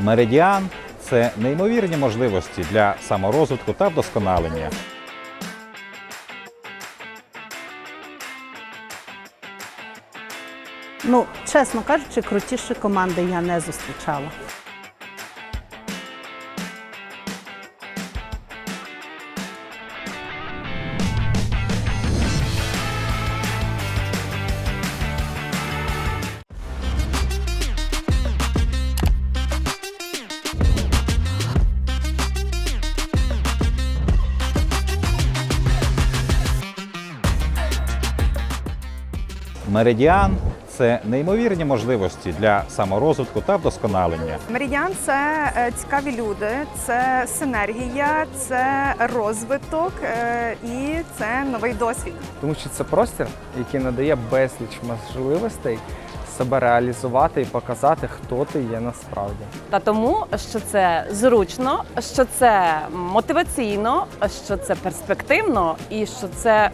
Меридіан це неймовірні можливості для саморозвитку та вдосконалення. Ну, чесно кажучи, крутіші команди я не зустрічала. Меридіан це неймовірні можливості для саморозвитку та вдосконалення. Меридіан це е, цікаві люди, це синергія, це розвиток е, і це новий досвід. тому що це простір, який надає безліч можливостей себе реалізувати і показати, хто ти є насправді. Та тому, що це зручно, що це мотиваційно, що це перспективно і що це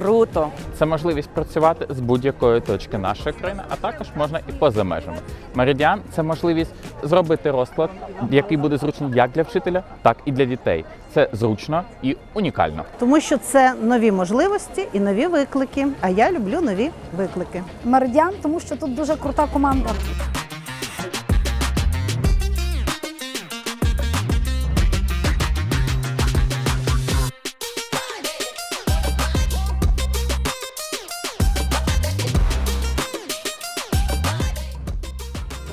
круто. Це можливість працювати з будь-якої точки нашої країни, а також можна і поза межами. Меридіан це можливість зробити розклад, який буде зручний як для вчителя, так і для дітей. Це зручно і унікально. Тому що це нові можливості і нові виклики. А я люблю нові виклики. Меридіан, тому що тут дуже крута команда.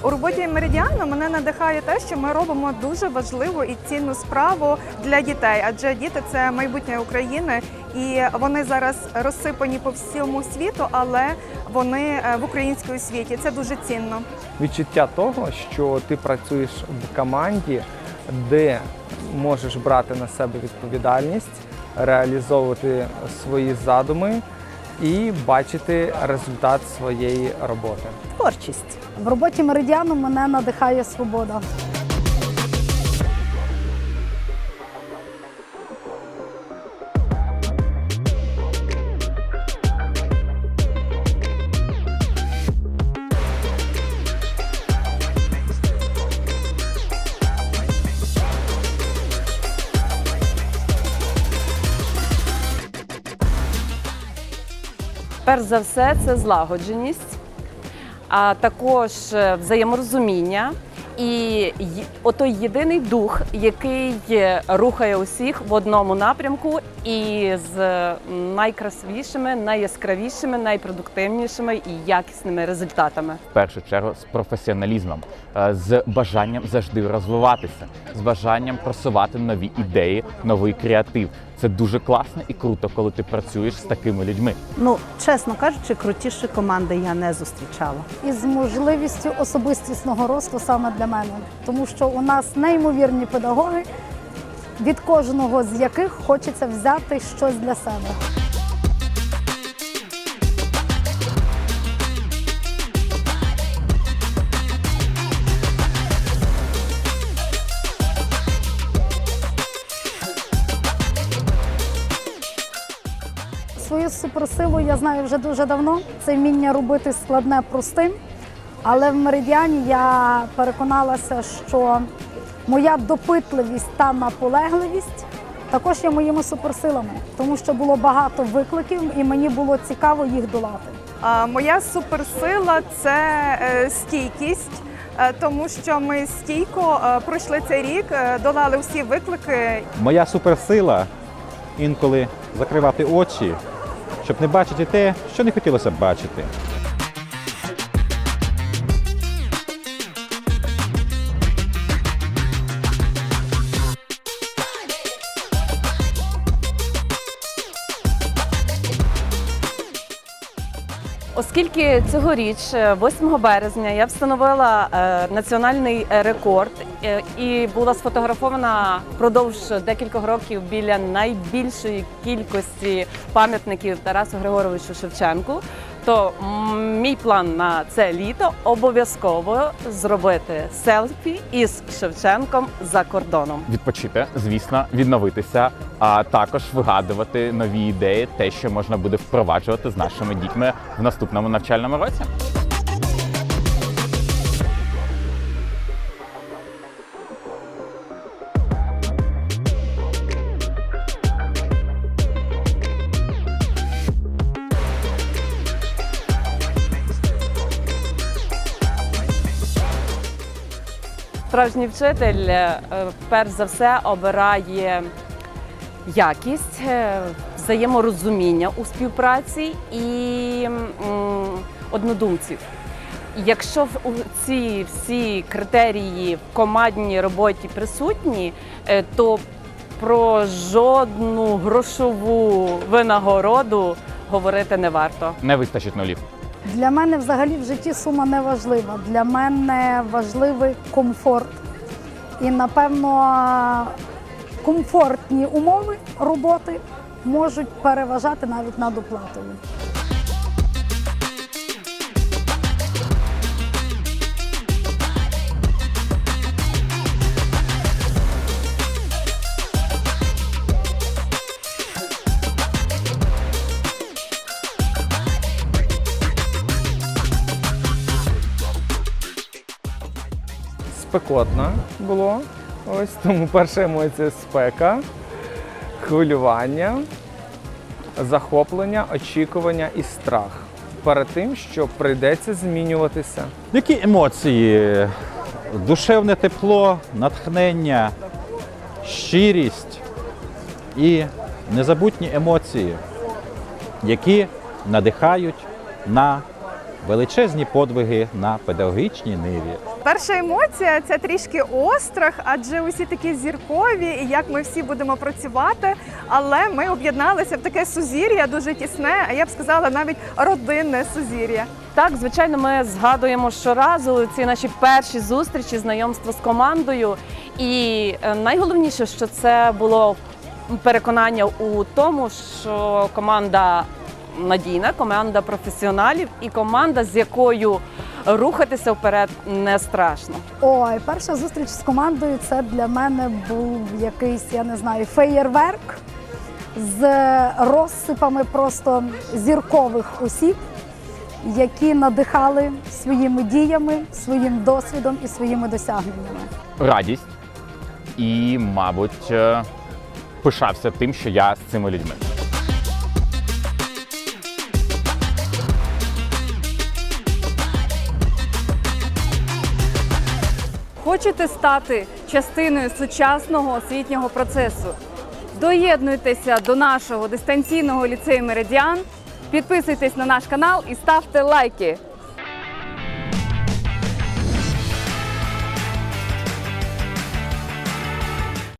У роботі меридіану мене надихає те, що ми робимо дуже важливу і цінну справу для дітей, адже діти це майбутнє України, і вони зараз розсипані по всьому світу, але вони е, в українському світі. Це дуже цінно. Відчуття того, що ти працюєш в команді, де можеш брати на себе відповідальність, реалізовувати свої задуми і бачити результат своєї роботи. Творчість. В роботі меридіану мене надихає свобода. Перш за все, це злагодженість, а також е, взаєморозуміння і отой єдиний дух, який е, рухає усіх в одному напрямку і з е, найкрасивішими, найяскравішими, найпродуктивнішими і якісними результатами. В першу чергу з професіоналізмом, з бажанням завжди розвиватися, з бажанням просувати нові ідеї, новий креатив. Це дуже класно і круто, коли ти працюєш з такими людьми. Ну, чесно кажучи, крутіші команди я не зустрічала. І з можливістю особистісного росту саме для мене, тому що у нас неймовірні педагоги, від кожного з яких хочеться взяти щось для себе. Суперсилу я знаю вже дуже давно. Це вміння робити складне простим. Але в меридіані я переконалася, що моя допитливість та наполегливість також є моїми суперсилами, тому що було багато викликів, і мені було цікаво їх долати. А, Моя суперсила це е, стійкість. е, Тому що ми стійко е, пройшли цей рік, долали всі виклики Моя суперсила інколи закривати очі, щоб не бачити те, що не хотілося б бачити. Оскільки цьогоріч, е, 8 березня, я встановила е, національний е, рекорд е, і була сфотографована впродовж декількох років біля найбільшої кількості пам'ятників Тарасу Григоровичу Шевченку, то мій план на це літо обов'язково зробити селфі із Шевченком за кордоном. Відпочити, звісно, відновитися, а також вигадувати нові ідеї, те, що можна буде впроваджувати з нашими дітьми в наступному навчальному році. Справжній вчитель е, перш за все обирає якість, е, взаєморозуміння у співпраці і однодумців. Якщо ці всі критерії в командній роботі присутні, е, то про жодну грошову винагороду говорити не варто. Не вистачить нулів. Для мене взагалі в житті сума не важлива. Для мене важливий комфорт. І напевно комфортні умови роботи можуть переважати навіть над оплатою. Спекотно було. Ось тому перша емоція спека, хвилювання, захоплення, очікування і страх перед тим, що прийдеться змінюватися. Які емоції? Душевне тепло, натхнення, щирість і незабутні емоції, які надихають на величезні подвиги на педагогічній ниві. Перша емоція це трішки острах, адже усі такі зіркові, і як ми всі будемо працювати. Але ми об'єдналися в таке сузір'я дуже тісне, а я б сказала навіть родинне сузір'я. Так, звичайно, ми згадуємо щоразу ці наші перші зустрічі, знайомство з командою. І е, найголовніше, що це було переконання у тому, що команда надійна, команда професіоналів і команда, з якою рухатися вперед не страшно. Ой, перша зустріч з командою це для мене був якийсь, я не знаю, феєрверк з розсипами просто зіркових осіб, які надихали своїми діями, своїм досвідом і своїми досягненнями. Радість і, мабуть, е, пишався тим, що я з цими людьми. Хочете стати частиною сучасного освітнього процесу? Доєднуйтеся до нашого дистанційного ліцею Меридіан, підписуйтесь на наш канал і ставте лайки.